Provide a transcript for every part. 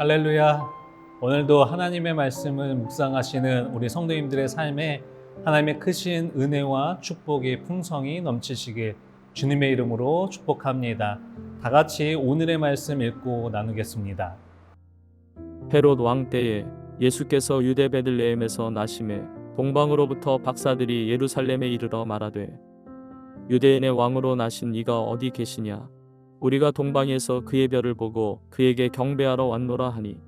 할렐루야. 오늘도 하나님의 말씀을 묵상하시는 우리 성도님들의 삶에 하나님의 크신 은혜와 축복의 풍성이 넘치시길 주님의 이름으로 축복합니다. 다 같이 오늘의 말씀 읽고 나누겠습니다. 헤롯 왕 때에 예수께서 유대 베들레헴에서 나심에 동방으로부터 박사들이 예루살렘에 이르러 말하되 유대인의 왕으로 나신 이가 어디 계시냐 우리가 동방에서 그의 별을 보고 그에게 경배하러 왔노라 하니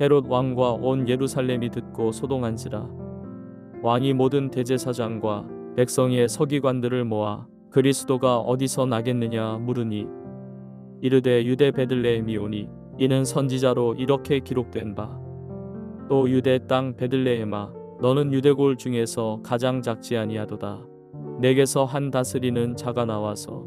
헤롯 왕과 온 예루살렘이 듣고 소동한지라 왕이 모든 대제사장과 백성의 서기관들을 모아 그리스도가 어디서 나겠느냐 물으니 이르되 유대 베들레헴이 오니 이는 선지자로 이렇게 기록된 바. 또 유대 땅 베들레헴아, 너는 유대골 중에서 가장 작지 아니하도다. 내게서 한 다스리는 자가 나와서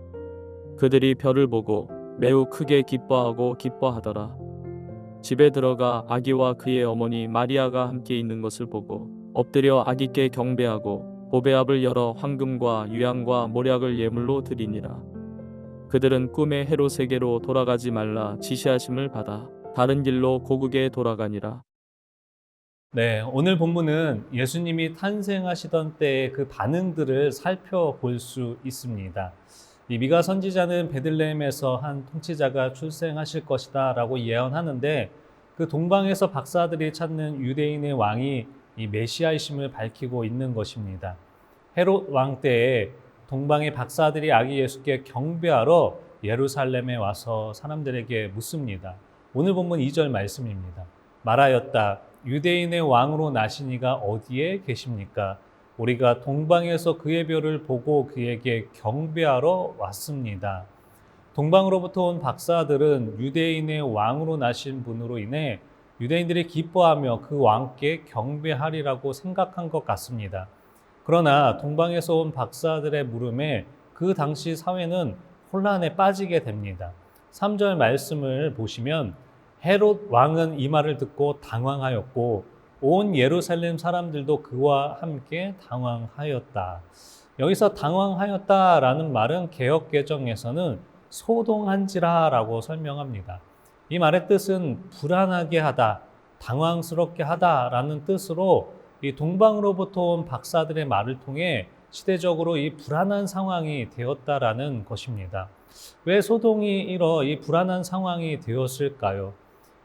그들이 별을 보고 매우 크게 기뻐하고 기뻐하더라 집에 들어가 아기와 그의 어머니 마리아가 함께 있는 것을 보고 엎드려 아기께 경배하고 보배압을 열어 황금과 유향과 모략을 예물로 드리니라 그들은 꿈에 헤롯에게로 돌아가지 말라 지시하심을 받아 다른 길로 고국에 돌아가니라. 네, 오늘 본문은 예수님이 탄생하시던 때의 그 반응들을 살펴볼 수 있습니다. 이 미가 선지자는 베들레헴에서 한 통치자가 출생하실 것이다라고 예언하는데 그 동방에서 박사들이 찾는 유대인의 왕이 이 메시아이심을 밝히고 있는 것입니다. 헤롯 왕 때에 동방의 박사들이 아기 예수께 경배하러 예루살렘에 와서 사람들에게 묻습니다. 오늘 본문 2절 말씀입니다. 말하였다. 유대인의 왕으로 나신 이가 어디에 계십니까? 우리가 동방에서 그의 별을 보고 그에게 경배하러 왔습니다. 동방으로부터 온 박사들은 유대인의 왕으로 나신 분으로 인해 유대인들이 기뻐하며 그 왕께 경배하리라고 생각한 것 같습니다. 그러나 동방에서 온 박사들의 물음에 그 당시 사회는 혼란에 빠지게 됩니다. 3절 말씀을 보시면 헤롯 왕은 이 말을 듣고 당황하였고 온 예루살렘 사람들도 그와 함께 당황하였다. 여기서 당황하였다라는 말은 개혁 개정에서는 소동한지라라고 설명합니다. 이 말의 뜻은 불안하게 하다, 당황스럽게 하다라는 뜻으로 이 동방으로부터 온 박사들의 말을 통해 시대적으로 이 불안한 상황이 되었다라는 것입니다. 왜 소동이 일어 이 불안한 상황이 되었을까요?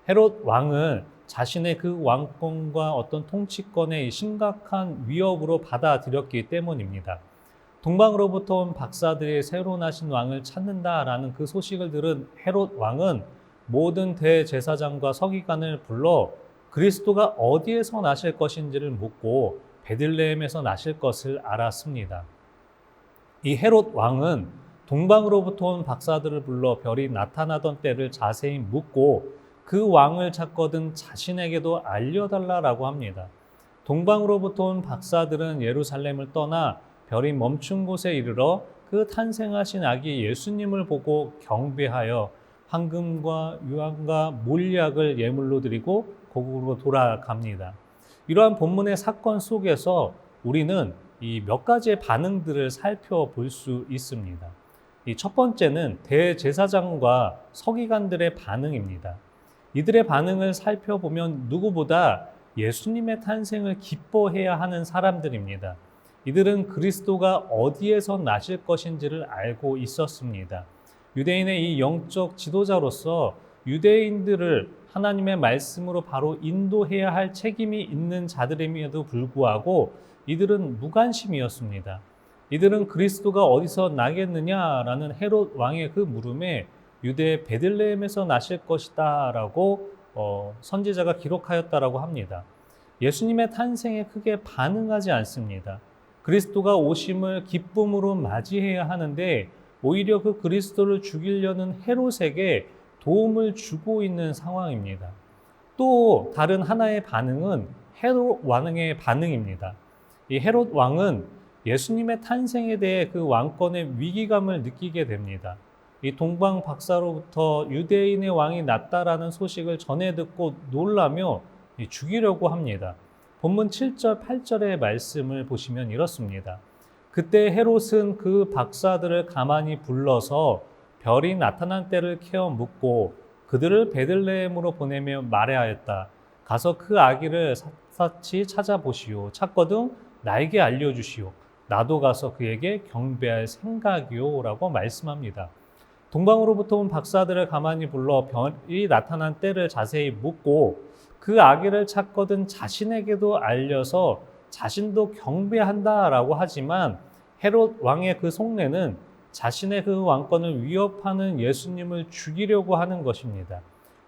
헤롯 왕은 자신의 그 왕권과 어떤 통치권의 심각한 위협으로 받아들였기 때문입니다. 동방으로부터 온 박사들이 새로 나신 왕을 찾는다라는 그 소식을 들은 헤롯 왕은 모든 대제사장과 서기관을 불러 그리스도가 어디에서 나실 것인지를 묻고 베들레헴에서 나실 것을 알았습니다. 이 헤롯 왕은 동방으로부터 온 박사들을 불러 별이 나타나던 때를 자세히 묻고 그 왕을 찾거든 자신에게도 알려달라라고 합니다. 동방으로부터 온 박사들은 예루살렘을 떠나 별이 멈춘 곳에 이르러 그 탄생하신 아기 예수님을 보고 경배하여 황금과 유황과 몰약을 예물로 드리고 고국으로 돌아갑니다. 이러한 본문의 사건 속에서 우리는 이 몇 가지의 반응들을 살펴볼 수 있습니다. 이 첫 번째는 대제사장과 서기관들의 반응입니다. 이들의 반응을 살펴보면 누구보다 예수님의 탄생을 기뻐해야 하는 사람들입니다. 이들은 그리스도가 어디에서 나실 것인지를 알고 있었습니다. 유대인의 이 영적 지도자로서 유대인들을 하나님의 말씀으로 바로 인도해야 할 책임이 있는 자들임에도 불구하고 이들은 무관심이었습니다. 이들은 그리스도가 어디서 나겠느냐라는 헤롯 왕의 그 물음에 유대 베들레헴에서 나실 것이다라고 어, 선지자가 기록하였다라고 합니다. 예수님의 탄생에 크게 반응하지 않습니다. 그리스도가 오심을 기쁨으로 맞이해야 하는데 오히려 그 그리스도를 죽이려는 헤롯에게 도움을 주고 있는 상황입니다. 또 다른 하나의 반응은 헤롯 왕의 반응입니다. 이 헤롯 왕은 예수님의 탄생에 대해 그 왕권의 위기감을 느끼게 됩니다. 이 동방 박사로부터 유대인의 왕이 났다라는 소식을 전해 듣고 놀라며 이 죽이려고 합니다. 본문 7절, 8절의 말씀을 보시면 이렇습니다. 그때 헤롯은 그 박사들을 가만히 불러서 별이 나타난 때를 케어 묻고 그들을 베들레헴으로 보내며 말해하였다. 가서 그 아기를 샅샅이 찾아보시오. 찾거든 나에게 알려주시오. 나도 가서 그에게 경배할 생각이오 라고 말씀합니다. 동방으로부터 온 박사들을 가만히 불러 별이 나타난 때를 자세히 묻고 그 아기를 찾거든 자신에게도 알려서 자신도 경배한다라고 하지만 헤롯 왕의 그 속내는 자신의 그 왕권을 위협하는 예수님을 죽이려고 하는 것입니다.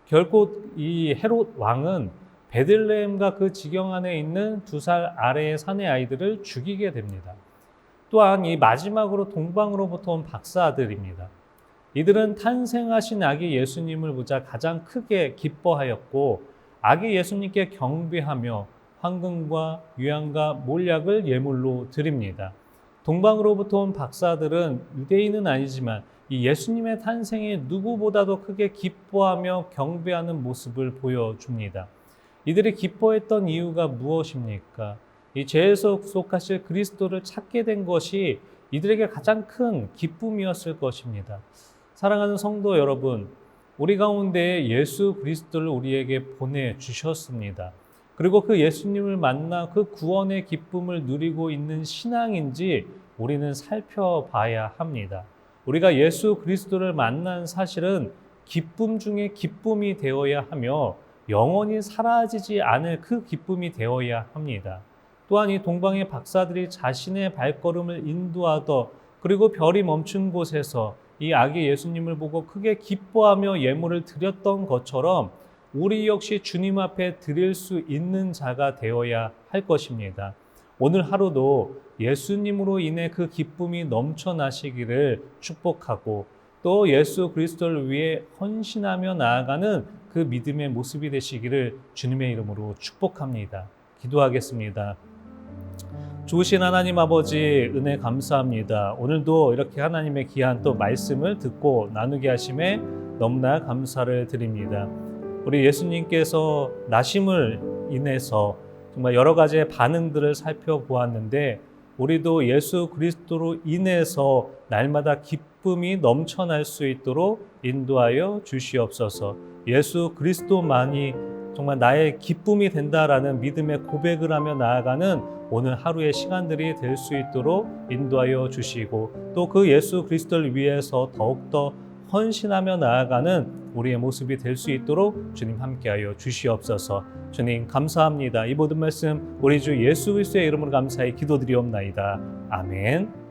결국 이 헤롯 왕은 베들레헴과 그 지경 안에 있는 두 살 아래의 산의 아이들을 죽이게 됩니다. 또한 이 마지막으로 동방으로부터 온 박사들입니다. 이들은 탄생하신 아기 예수님을 보자 가장 크게 기뻐하였고 아기 예수님께 경배하며 황금과 유향과 몰약을 예물로 드립니다. 동방으로부터 온 박사들은 유대인은 아니지만 이 예수님의 탄생에 누구보다도 크게 기뻐하며 경배하는 모습을 보여줍니다. 이들이 기뻐했던 이유가 무엇입니까? 이 죄에서 구속하실 그리스도를 찾게 된 것이 이들에게 가장 큰 기쁨이었을 것입니다. 사랑하는 성도 여러분, 우리 가운데 예수 그리스도를 우리에게 보내 주셨습니다. 그리고 그 예수님을 만나 그 구원의 기쁨을 누리고 있는 신앙인지 우리는 살펴봐야 합니다. 우리가 예수 그리스도를 만난 사실은 기쁨 중에 기쁨이 되어야 하며 영원히 사라지지 않을 그 기쁨이 되어야 합니다. 또한 이 동방의 박사들이 자신의 발걸음을 인도하더 그리고 별이 멈춘 곳에서 이 아기 예수님을 보고 크게 기뻐하며 예물을 드렸던 것처럼 우리 역시 주님 앞에 드릴 수 있는 자가 되어야 할 것입니다. 오늘 하루도 예수님으로 인해 그 기쁨이 넘쳐나시기를 축복하고 또 예수 그리스도를 위해 헌신하며 나아가는 그 믿음의 모습이 되시기를 주님의 이름으로 축복합니다. 기도하겠습니다. 좋으신 하나님 아버지 은혜 감사합니다. 오늘도 이렇게 하나님의 귀한 또 말씀을 듣고 나누게 하심에 너무나 감사를 드립니다. 우리 예수님께서 나심을 인해서 정말 여러 가지의 반응들을 살펴보았는데 우리도 예수 그리스도로 인해서 날마다 기쁨이 넘쳐날 수 있도록 인도하여 주시옵소서. 예수 그리스도만이 정말 나의 기쁨이 된다라는 믿음의 고백을 하며 나아가는 오늘 하루의 시간들이 될 수 있도록 인도하여 주시고 또 그 예수 그리스도를 위해서 더욱더 헌신하며 나아가는 우리의 모습이 될 수 있도록 주님 함께하여 주시옵소서. 주님 감사합니다. 이 모든 말씀 우리 주 예수 그리스도의 이름으로 감사히 기도드리옵나이다. 아멘.